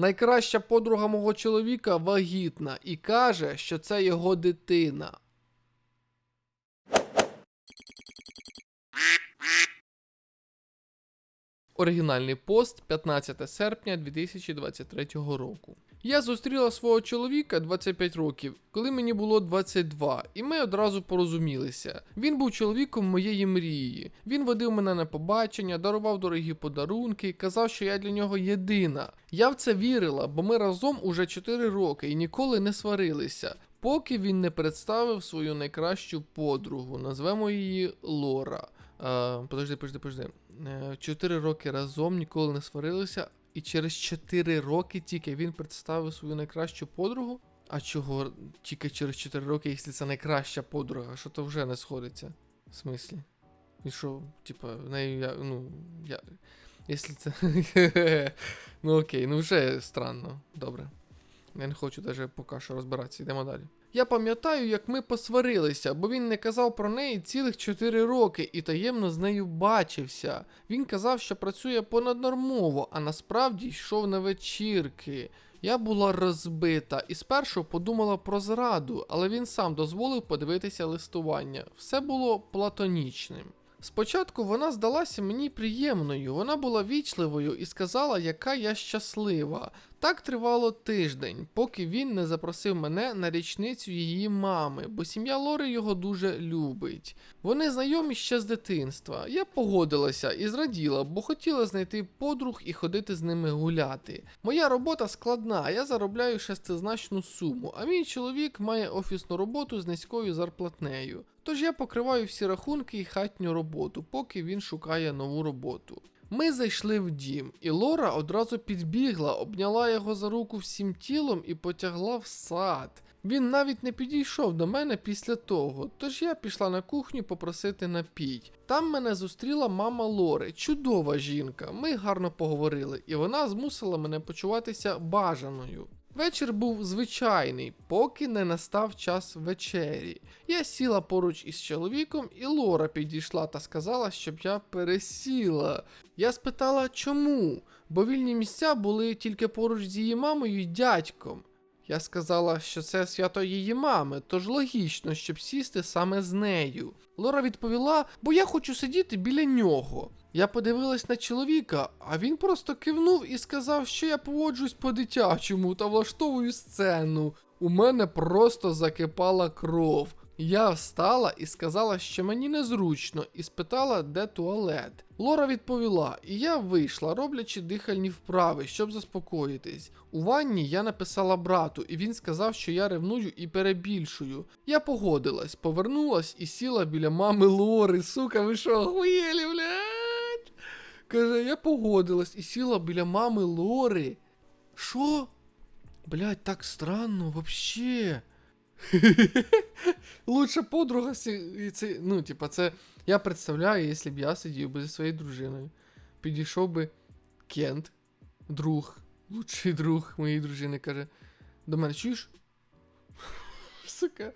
Найкраща подруга мого чоловіка вагітна і каже, що це його дитина. Оригінальний пост 15 серпня 2023 року. Я зустріла свого чоловіка 25 років, коли мені було 22, і ми одразу порозумілися. Він був чоловіком моєї мрії. Він водив мене на побачення, дарував дорогі подарунки, казав, що я для нього єдина. Я в це вірила, бо ми разом уже 4 роки і ніколи не сварилися. Поки він не представив свою найкращу подругу, назвемо її Лора. Подожди, подожди, подожди. Е, Чотири роки разом ніколи не сварилися, і через 4 роки тільки він представив свою найкращу подругу. А чого тільки через 4 роки, якщо це найкраща подруга, що то вже не сходиться? В смислі? І що, типа, в неї я. Ну, я. Якщо це. ну окей, ну вже странно. Добре. Я не хочу навіть поки що розбиратися, йдемо далі. Я пам'ятаю, як ми посварилися, бо він не казав про неї цілих 4 роки і таємно з нею бачився. Він казав, що працює понаднормово, а насправді йшов на вечірки. Я була розбита і спершу подумала про зраду, але він сам дозволив подивитися листування. Все було платонічним. Спочатку вона здалася мені приємною, вона була вічливою і сказала, яка я щаслива. Так тривало тиждень, поки він не запросив мене на річницю її мами, бо сім'я Лори його дуже любить. Вони знайомі ще з дитинства. Я погодилася і зраділа, бо хотіла знайти подруг і ходити з ними гуляти. Моя робота складна, я заробляю шестизначну суму, а мій чоловік має офісну роботу з низькою зарплатнею. Тож я покриваю всі рахунки і хатню роботу, поки він шукає нову роботу. Ми зайшли в дім, і Лора одразу підбігла, обняла його за руку всім тілом і потягла в сад. Він навіть не підійшов до мене після того, тож я пішла на кухню попросити напій. Там мене зустріла мама Лори, чудова жінка. Ми гарно поговорили, і вона змусила мене почуватися бажаною. Вечір був звичайний, поки не настав час вечері. Я сіла поруч із чоловіком, і Лора підійшла та сказала, щоб я пересіла. Я спитала, чому, бо вільні місця були тільки поруч з її мамою і дядьком. Я сказала, що це свято її мами, тож логічно, щоб сісти саме з нею. Лора відповіла, бо я хочу сидіти біля нього. Я подивилась на чоловіка, а він просто кивнув і сказав, що я поводжусь по-дитячому та влаштовую сцену. У мене просто закипала кров. Я встала і сказала, що мені незручно, і спитала, де туалет. Лора відповіла, і я вийшла, роблячи дихальні вправи, щоб заспокоїтись. У ванні я написала брату, і він сказав, що я ревную і перебільшую. Я погодилась, повернулась і сіла біля мами Лори. Сука, ви що, охуєлі, блядь? Каже, я погодилась і сіла біля мами Лори. Що? Блядь, так странно, вообще. Лучша подруга це, ну, типа, це. Я представляю, якщо б я сидів би зі своєю дружиною. Підійшов би Кент, друг, лучший друг моєї дружини, каже. До мене, чуєш? Сука,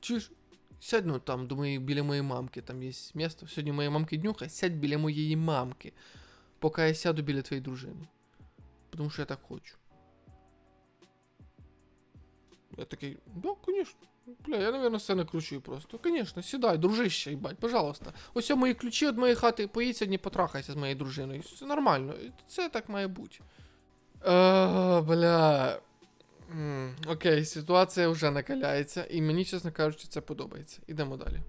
чуєш? Сядь ну там до моєї, біля моєї мамки, там є місто. Сьогодні моя мамки днюха, сядь біля моєї мамки, поки я сяду біля твоєї дружини. Тому що я так хочу. Я такий, да, конечно. Бля, я, наверное, все накручую просто. Конечно, сідай, дружище, їбать, пожалуйста. Ось мої ключі від моєї хати, поїдь сьогодні потрахайся з моєю дружиною. Все нормально, це так має бути. А, бля. М, Окей, ситуація вже накаляється, і мені, чесно кажучи, це подобається. Ідемо далі.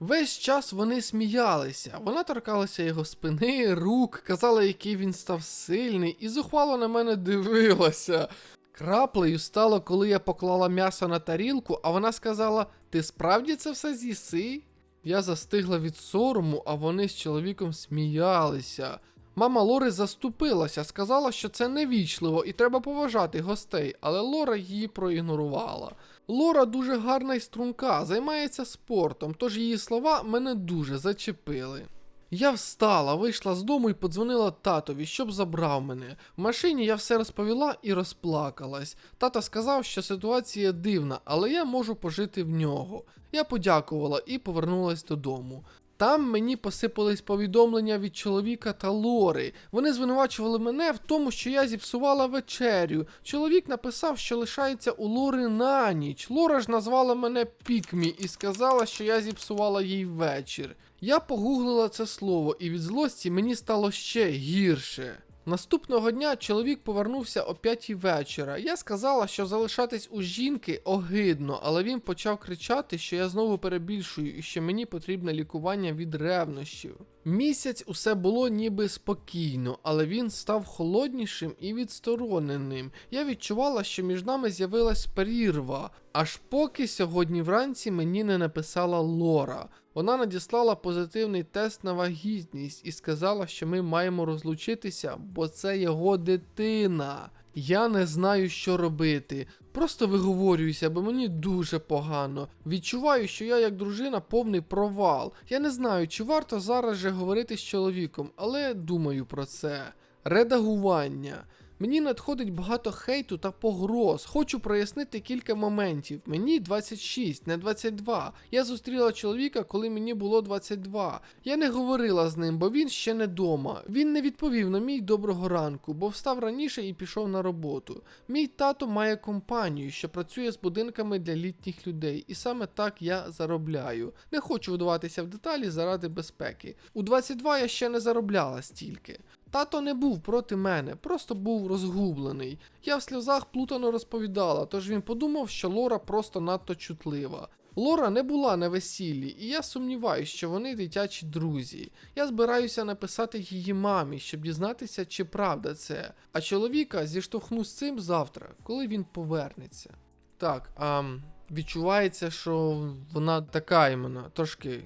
Весь час вони сміялися. Вона торкалася його спини, рук, казала, який він став сильний, і зухвало на мене дивилася. Краплею стало, коли я поклала м'ясо на тарілку, а вона сказала: Ти справді це все з'їси? Я застигла від сорому, а вони з чоловіком сміялися. Мама Лори заступилася, сказала, що це невічливо і треба поважати гостей, але Лора її проігнорувала. Лора дуже гарна і струнка, займається спортом, тож її слова мене дуже зачепили. Я встала, вийшла з дому і подзвонила татові, щоб забрав мене. В машині я все розповіла і розплакалась. Тато сказав, що ситуація дивна, але я можу пожити в нього. Я подякувала і повернулась додому. Там мені посипались повідомлення від чоловіка та Лори. Вони звинувачували мене в тому, що я зіпсувала вечерю. Чоловік написав, що лишається у Лори на ніч. Лора ж назвала мене Пікмі і сказала, що я зіпсувала їй вечір. Я погуглила це слово, і від злості мені стало ще гірше. Наступного дня чоловік повернувся о п'ятій вечора. Я сказала, що залишатись у жінки огидно, але він почав кричати, що я знову перебільшую і що мені потрібне лікування від ревнощів. Місяць усе було ніби спокійно, але він став холоднішим і відстороненим. Я відчувала, що між нами з'явилась перірва, аж поки сьогодні вранці мені не написала Лора. Вона надіслала позитивний тест на вагітність і сказала, що ми маємо розлучитися, бо це його дитина. Я не знаю, що робити. Просто виговорююся, бо мені дуже погано. Відчуваю, що я як дружина повний провал. Я не знаю, чи варто зараз же говорити з чоловіком, але думаю про це. Редагування. Мені надходить багато хейту та погроз. Хочу прояснити кілька моментів. Мені 26, не 22. Я зустріла чоловіка, коли мені було 22. Я не говорила з ним, бо він ще не дома. Він не відповів на мій доброго ранку, бо встав раніше і пішов на роботу. Мій тато має компанію, що працює з будинками для літніх людей, і саме так я заробляю. Не хочу вдаватися в деталі заради безпеки. У 22 я ще не заробляла стільки. Тато не був проти мене, просто був розгублений. Я в сльозах плутано розповідала, тож він подумав, що Лора просто надто чутлива. Лора не була на весіллі, і я сумніваюся, що вони дитячі друзі. Я збираюся написати її мамі, щоб дізнатися, чи правда це. А чоловіка зіштовхну з цим завтра, коли він повернеться. Так, а відчувається, що вона така іменно, трошки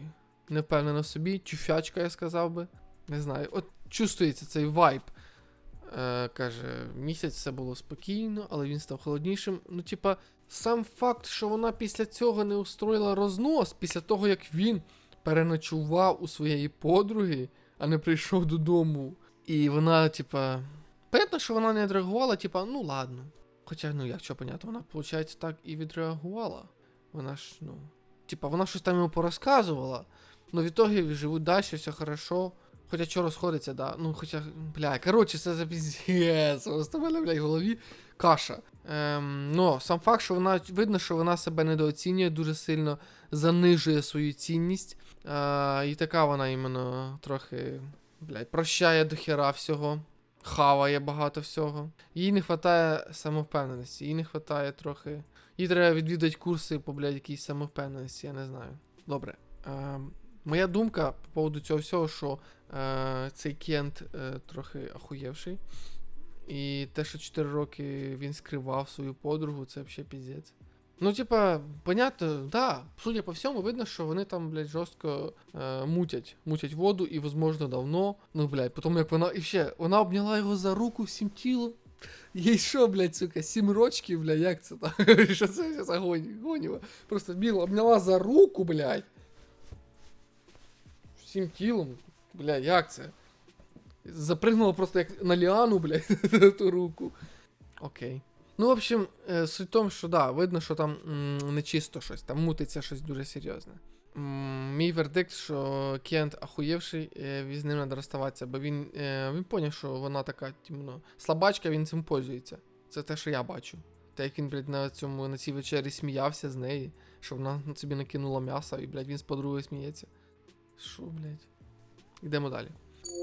не впевнена в собі, чуфячка, я сказав би. Не знаю, от чувствується цей вайб. Е, каже, місяць все було спокійно, але він став холоднішим. Ну, типа, сам факт, що вона після цього не устроїла рознос, після того, як він переночував у своєї подруги, а не прийшов додому. І вона, типа. Понятно, що вона не відреагувала, типа, ну ладно. Хоча, ну як що понятно, вона, виходить, так і відреагувала. Вона ж, ну. Типа, вона щось там йому порозказувала. Ну, в ітогі живуть далі, все хорошо. Хоча що розходиться, да. Ну, хоча, бля, коротше, це за піздець. Просто мене, блядь, в голові каша. Ем, ну, сам факт, що вона видно, що вона себе недооцінює, дуже сильно занижує свою цінність. Е, і така вона іменно трохи, блядь, прощає до хера всього. Хаває багато всього. Їй не вистачає самовпевненості, їй не вистачає трохи. Їй треба відвідати курси по, блядь, якійсь самовпевненості, я не знаю. Добре. Ем, моя думка по поводу цього всього, що е, цей Кент е, трохи ахуєвший. І те, що 4 роки він скривав свою подругу, це взагалі піздець. Ну, типа, понятно, да, судя по всьому, видно, що вони там, блядь, жорстко е, мутять. Мутять воду і, возможно, давно. Ну, блядь, потім як вона. І ще, вона обняла його за руку всім тілом. Їй що, блядь, сука, сім рочків, блядь, як це так? Що це за гоні, гоніва? Просто біла обняла за руку, блядь. Всім тілом. Бля, як це? Запригнула просто як на ліану, на ту руку. Окей. Ну, в общем, е, суть в тому, що да, видно, що там м, нечисто щось, там мутиться щось дуже серйозне. Мій вердикт, що Кент ахуєвший, е, і з ним треба розставатися, бо він, е, він поняв, що вона така, тімно, слабачка, він цим пользується. Це те, що я бачу. Те, як він, блядь, на цьому на цій вечері сміявся з неї, що вона собі накинула м'ясо, і, блядь, він з подругою сміється. Що, блядь? Йдемо далі.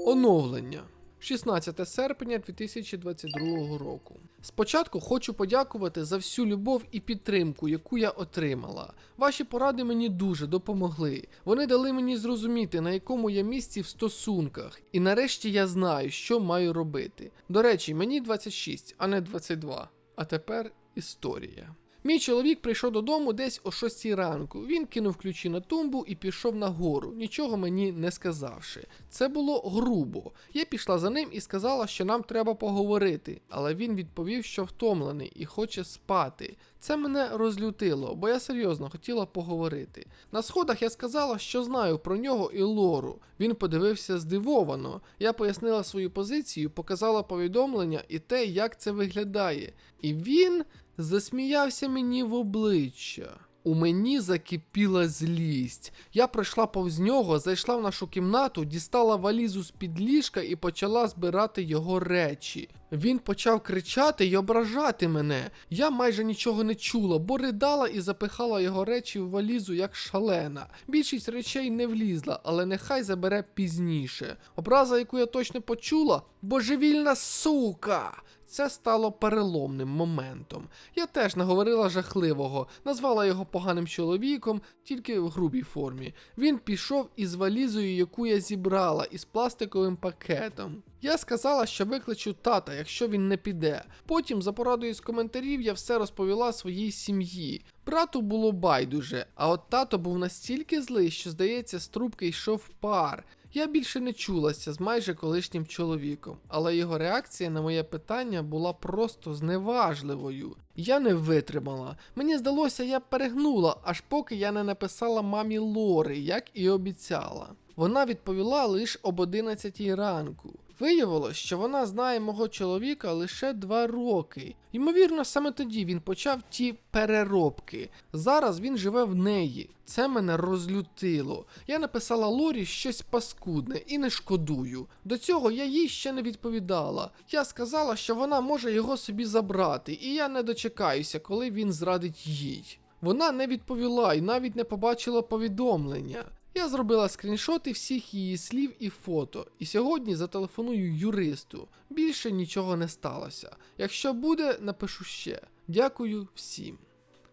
Оновлення. 16 серпня 2022 року. Спочатку хочу подякувати за всю любов і підтримку, яку я отримала. Ваші поради мені дуже допомогли. Вони дали мені зрозуміти, на якому я місці в стосунках, і нарешті я знаю, що маю робити. До речі, мені 26, а не 22. А тепер історія. Мій чоловік прийшов додому десь о 6 ранку. Він кинув ключі на тумбу і пішов нагору, нічого мені не сказавши. Це було грубо. Я пішла за ним і сказала, що нам треба поговорити, але він відповів, що втомлений і хоче спати. Це мене розлютило, бо я серйозно хотіла поговорити. На сходах я сказала, що знаю про нього і Лору. Він подивився здивовано. Я пояснила свою позицію, показала повідомлення і те, як це виглядає. І він засміявся мені в обличчя. У мені закипіла злість. Я пройшла повз нього, зайшла в нашу кімнату, дістала валізу з під ліжка і почала збирати його речі. Він почав кричати й ображати мене. Я майже нічого не чула, бо ридала і запихала його речі в валізу як шалена. Більшість речей не влізла, але нехай забере пізніше. Образа, яку я точно почула, божевільна сука! Це стало переломним моментом. Я теж наговорила жахливого, назвала його поганим чоловіком, тільки в грубій формі. Він пішов із валізою, яку я зібрала, із пластиковим пакетом. Я сказала, що викличу тата, якщо він не піде. Потім, за порадою з коментарів, я все розповіла своїй сім'ї. Брату було байдуже, а от тато був настільки злий, що, здається, з трубки йшов пар. Я більше не чулася з майже колишнім чоловіком, але його реакція на моє питання була просто зневажливою. Я не витримала. Мені здалося, я перегнула, аж поки я не написала мамі Лори, як і обіцяла. Вона відповіла лише об 11 ранку. Виявилось, що вона знає мого чоловіка лише два роки. Ймовірно, саме тоді він почав ті переробки. Зараз він живе в неї. Це мене розлютило. Я написала Лорі щось паскудне і не шкодую. До цього я їй ще не відповідала. Я сказала, що вона може його собі забрати, і я не дочекаюся, коли він зрадить їй. Вона не відповіла і навіть не побачила повідомлення. Я зробила скріншоти всіх її слів і фото, і сьогодні зателефоную юристу. Більше нічого не сталося. Якщо буде, напишу ще. Дякую всім.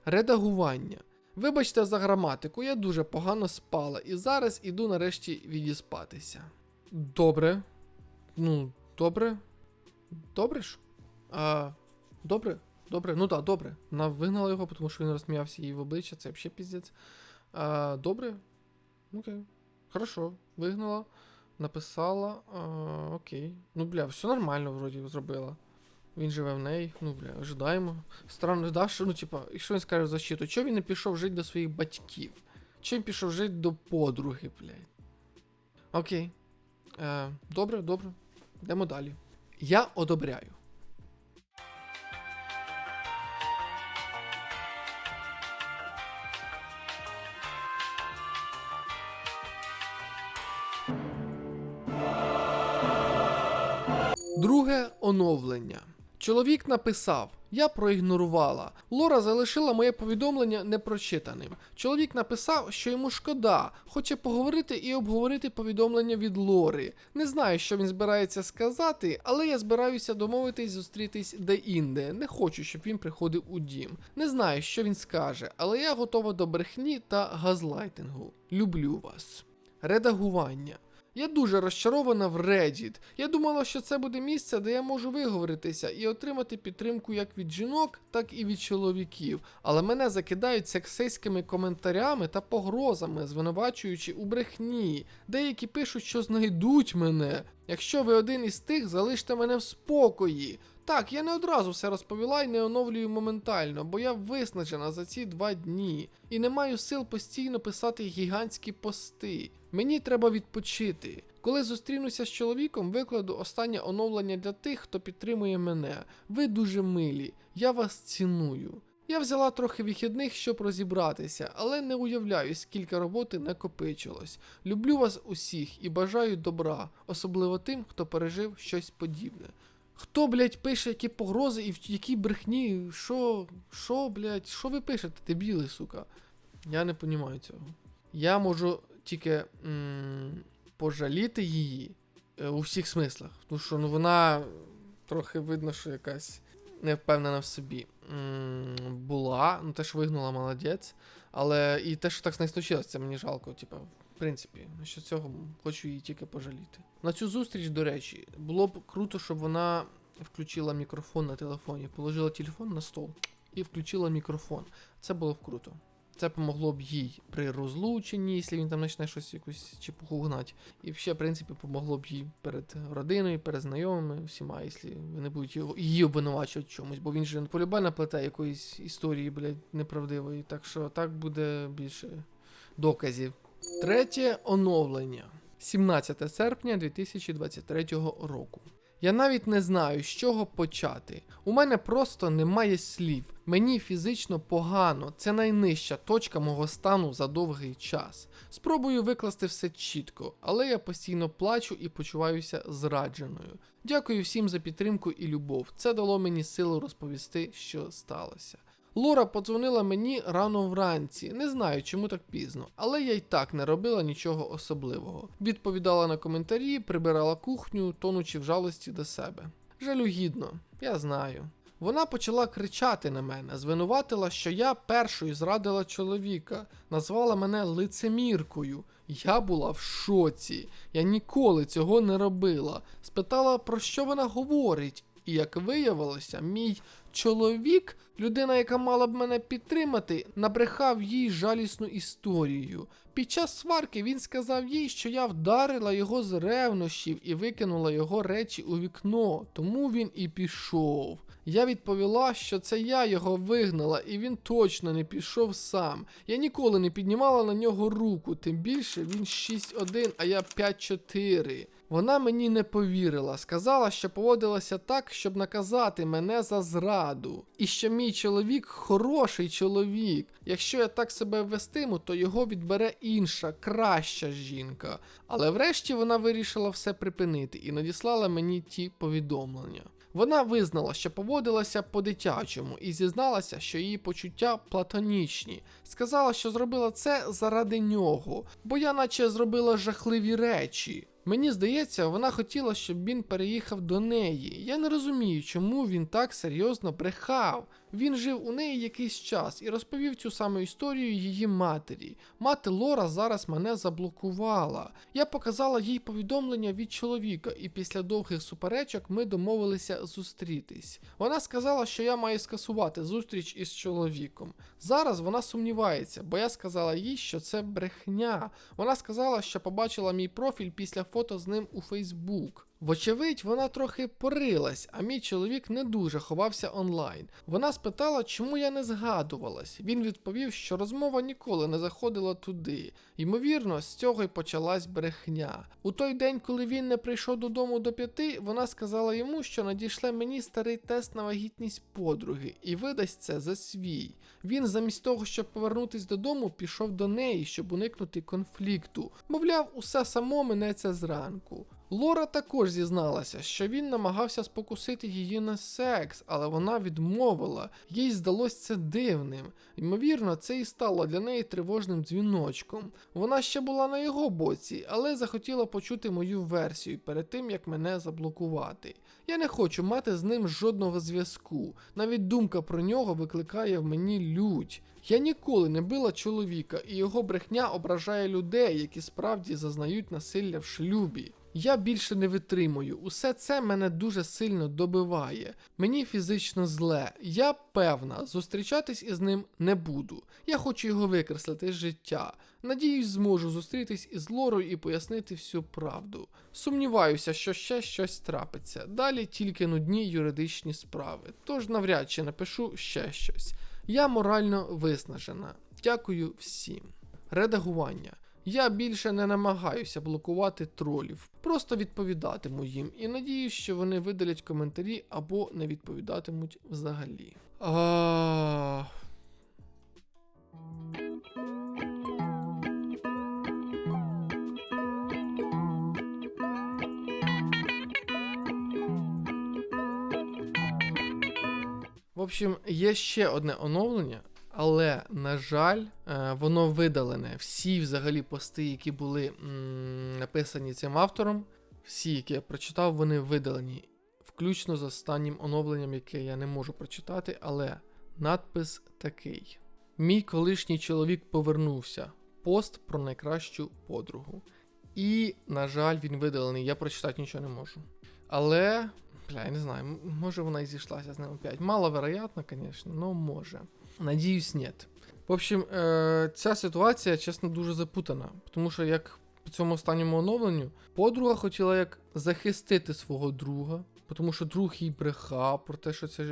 Редагування. Вибачте за граматику, я дуже погано спала і зараз іду нарешті відіспатися. Добре. Ну, добре. Добре ж? А, добре, добре, ну так, добре. Вона вигнала його, тому що він розсміявся їй в обличчя, це взагалі піздець. А, добре. Окей. Хорошо. Вигнала. Написала. А, окей. Ну, бля, все нормально вроді зробила. Він живе в неї, ну бля, ожидаємо. Странно, да, що, ну, типа, і що він скаже в защиту? Чого він не пішов жити до своїх батьків? Він пішов жити до подруги, блядь? Окей. Е, добре, добре. Йдемо далі. Я одобряю. Друге оновлення. Чоловік написав: Я проігнорувала. Лора залишила моє повідомлення непрочитаним. Чоловік написав, що йому шкода, хоче поговорити і обговорити повідомлення від Лори. Не знаю, що він збирається сказати, але я збираюся домовитись зустрітись де-інде. Не хочу, щоб він приходив у дім. Не знаю, що він скаже, але я готова до брехні та газлайтингу. Люблю вас. Редагування. Я дуже розчарована в Reddit. Я думала, що це буде місце, де я можу виговоритися і отримати підтримку як від жінок, так і від чоловіків. Але мене закидають сексистськими коментарями та погрозами, звинувачуючи у брехні. Деякі пишуть, що знайдуть мене. Якщо ви один із тих, залиште мене в спокої. Так, я не одразу все розповіла і не оновлюю моментально, бо я виснажена за ці два дні і не маю сил постійно писати гігантські пости. Мені треба відпочити. Коли зустрінуся з чоловіком, викладу останнє оновлення для тих, хто підтримує мене. Ви дуже милі, я вас ціную. Я взяла трохи вихідних, щоб розібратися, але не уявляю, скільки роботи накопичилось. Люблю вас усіх і бажаю добра, особливо тим, хто пережив щось подібне. Хто, блядь, пише які погрози і в якій брехні? Що, що, блядь, що ви пишете, дебіли, сука? Я не розумію цього. Я можу тільки м- пожаліти її е, у всіх смислах. Тому що ну, вона трохи видно, що якась не впевнена в собі. М- була, ну те, що вигнула, молодець. Але і те, що так з нею случилось, це мені жалко, типа, в принципі, що цього хочу її тільки пожаліти. На цю зустріч, до речі, було б круто, щоб вона включила мікрофон на телефоні, положила телефон на стол і включила мікрофон. Це було б круто. Це помогло б їй при розлученні, якщо він там почне щось якусь чепуху гнати. І ще, в принципі, помогло б їй перед родиною, перед знайомими, всіма, якщо вони будуть його, її обвинувачувати чомусь, бо він же полюбе наплете якоїсь історії, блядь, неправдивої. Так що так буде більше доказів. Третє оновлення. 17 серпня 2023 року. Я навіть не знаю, з чого почати. У мене просто немає слів. Мені фізично погано, це найнижча точка мого стану за довгий час. Спробую викласти все чітко, але я постійно плачу і почуваюся зрадженою. Дякую всім за підтримку і любов. Це дало мені силу розповісти, що сталося. Лора подзвонила мені рано вранці, не знаю, чому так пізно, але я й так не робила нічого особливого. Відповідала на коментарі, прибирала кухню, тонучи в жалості до себе. Жалюгідно, я знаю. Вона почала кричати на мене, звинуватила, що я першою зрадила чоловіка, назвала мене лицеміркою. Я була в шоці. Я ніколи цього не робила. Спитала, про що вона говорить, і як виявилося, мій чоловік, людина, яка мала б мене підтримати, набрехав їй жалісну історію. Під час сварки він сказав їй, що я вдарила його з ревнощів і викинула його речі у вікно, тому він і пішов. Я відповіла, що це я його вигнала, і він точно не пішов сам. Я ніколи не піднімала на нього руку, тим більше він 6-1, а я 5-4. Вона мені не повірила, сказала, що поводилася так, щоб наказати мене за зраду. І що мій чоловік хороший чоловік. Якщо я так себе вестиму, то його відбере інша, краща жінка. Але врешті вона вирішила все припинити і надіслала мені ті повідомлення. Вона визнала, що поводилася по-дитячому і зізналася, що її почуття платонічні. Сказала, що зробила це заради нього, бо я наче зробила жахливі речі. Мені здається, вона хотіла, щоб він переїхав до неї. Я не розумію, чому він так серйозно брехав. Він жив у неї якийсь час і розповів цю саму історію її матері. Мати Лора зараз мене заблокувала. Я показала їй повідомлення від чоловіка, і після довгих суперечок ми домовилися зустрітись. Вона сказала, що я маю скасувати зустріч із чоловіком. Зараз вона сумнівається, бо я сказала їй, що це брехня. Вона сказала, що побачила мій профіль після фото з ним у Фейсбук. Вочевидь, вона трохи порилась, а мій чоловік не дуже ховався онлайн. Вона спитала, чому я не згадувалась. Він відповів, що розмова ніколи не заходила туди. Ймовірно, з цього й почалась брехня. У той день, коли він не прийшов додому до п'яти, вона сказала йому, що надійшле мені старий тест на вагітність подруги і видасть це за свій. Він, замість того, щоб повернутись додому, пішов до неї, щоб уникнути конфлікту. Мовляв, усе само минеться зранку. Лора також зізналася, що він намагався спокусити її на секс, але вона відмовила. Їй здалось це дивним. Ймовірно, це і стало для неї тривожним дзвіночком. Вона ще була на його боці, але захотіла почути мою версію перед тим, як мене заблокувати. Я не хочу мати з ним жодного зв'язку. Навіть думка про нього викликає в мені лють. Я ніколи не била чоловіка, і його брехня ображає людей, які справді зазнають насилля в шлюбі. Я більше не витримую. Усе це мене дуже сильно добиває. Мені фізично зле. Я певна, зустрічатись із ним не буду. Я хочу його викреслити з життя. Надіюсь, зможу зустрітись із Лорою і пояснити всю правду. Сумніваюся, що ще щось трапиться. Далі тільки нудні юридичні справи. Тож навряд чи напишу ще щось. Я морально виснажена. Дякую всім. Редагування. Я більше не намагаюся блокувати тролів, просто відповідатиму їм і надіюсь, що вони видалять коментарі або не відповідатимуть взагалі. А... В общем, є ще одне оновлення, але, на жаль, е, воно видалене. Всі взагалі пости, які були написані цим автором, всі, які я прочитав, вони видалені. Включно з останнім оновленням, яке я не можу прочитати, але надпис такий: Мій колишній чоловік повернувся. Пост про найкращу подругу. І, на жаль, він видалений. Я прочитати нічого не можу. Але, бля, я не знаю, може вона і зійшлася з ним опять. Маловероятно, звісно, но може. Надіюсь, нет. В общем, е- ця ситуація, чесно, дуже запутана. Тому що як по цьому останньому оновленню, подруга хотіла як захистити свого друга, тому що друг їй брехав про те, що це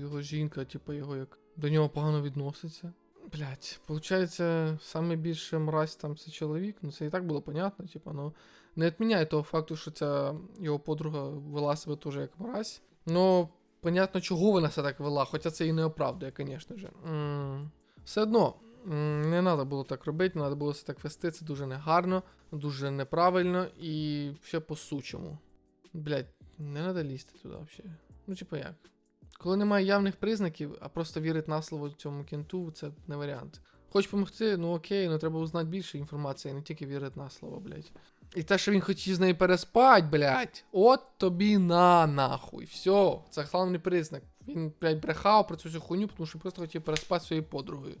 його жінка, типу, його як до нього погано відноситься. Блять, получається, саме більше мразь там це чоловік, ну це і так було понятно, типу, ну не відміняє того факту, що ця його подруга вела себе теж як мразь. Но понятно, чого вона себе так вела, хоча це і не оправдує, звісно ж. Все одно, не треба було так робити, не треба було себе так вести, це дуже негарно, дуже неправильно і все по-сучому. Блять, не треба лізти туди взагалі. Ну, типу як? Коли немає явних признаків, а просто вірить на слово цьому кінту, це не варіант. Хоч помогти, ну окей, ну треба узнати більше інформації, не тільки вірити на слово, блядь. І те, що він хотів з нею переспать, блядь, от тобі на нахуй. Все, це головний признак. Він, блядь, брехав про цю всю хуйню, тому що просто хотів переспати своєю подругою.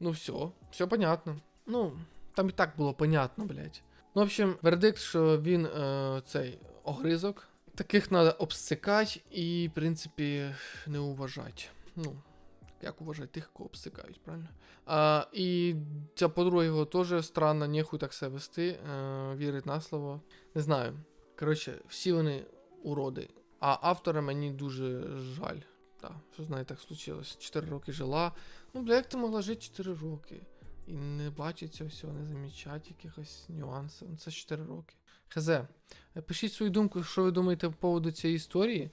Ну все, все понятно. Ну, там і так було понятно, блядь. Ну, в общем, вердикт, що він е, цей огризок. Таких треба обсикати і, в принципі, не уважати. Ну, як уважати тих, кого обсикають, правильно? А, і ця подруга його теж странно, нехуй так себе вести, е, вірить на слово. Не знаю. Коротше, всі вони уроди. А автора мені дуже жаль. Так, що нею так случилось? 4 роки жила. Ну, бля, як ти могла жити 4 роки? І не бачить цього всього, не замічати якихось нюансів. Ну, це 4 роки. Хз. Е, Пишіть свою думку, що ви думаєте по поводу цієї історії,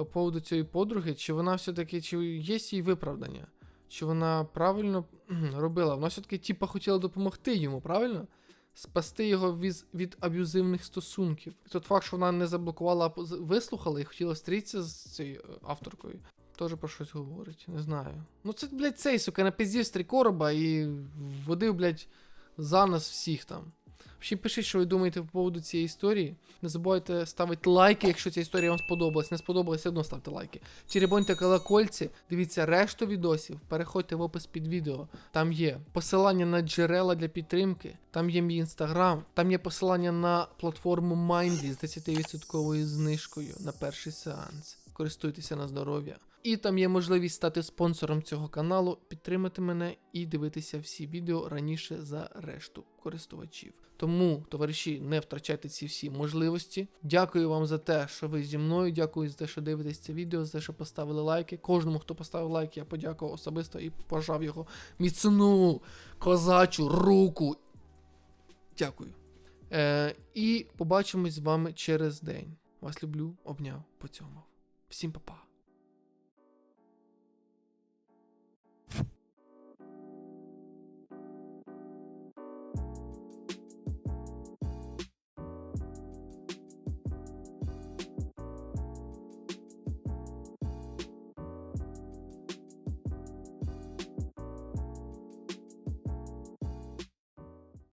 по поводу цієї подруги, чи вона все-таки, чи є її виправдання? Чи вона правильно робила? Вона все-таки типа хотіла допомогти йому, правильно? Спасти його від, від аб'юзивних стосунків. І тот факт, що вона не заблокувала, а вислухала і хотіла стрітися з цією е, авторкою, теж про щось говорить. Не знаю. Ну це, блядь, цей, сука, напиздів з три короба і водив, блядь, за нас всіх там. Ще пишіть, що ви думаєте по поводу цієї історії. Не забувайте ставити лайки, якщо ця історія вам сподобалась. Не сподобалась, одно ставте лайки. Черебоньте колокольці, дивіться решту відосів, переходьте в опис під відео. Там є посилання на джерела для підтримки, там є мій інстаграм, там є посилання на платформу Mindly з 10% знижкою на перший сеанс. Користуйтеся на здоров'я. І там є можливість стати спонсором цього каналу, підтримати мене і дивитися всі відео раніше за решту користувачів. Тому, товариші, не втрачайте ці всі можливості. Дякую вам за те, що ви зі мною. Дякую за те, що дивитесь це відео, за те, що поставили лайки. Кожному, хто поставив лайк, я подякував особисто і пожав його міцну козачу руку. Дякую. Е, і побачимось з вами через день. Вас люблю, обняв, поцьомав. Всім па-па.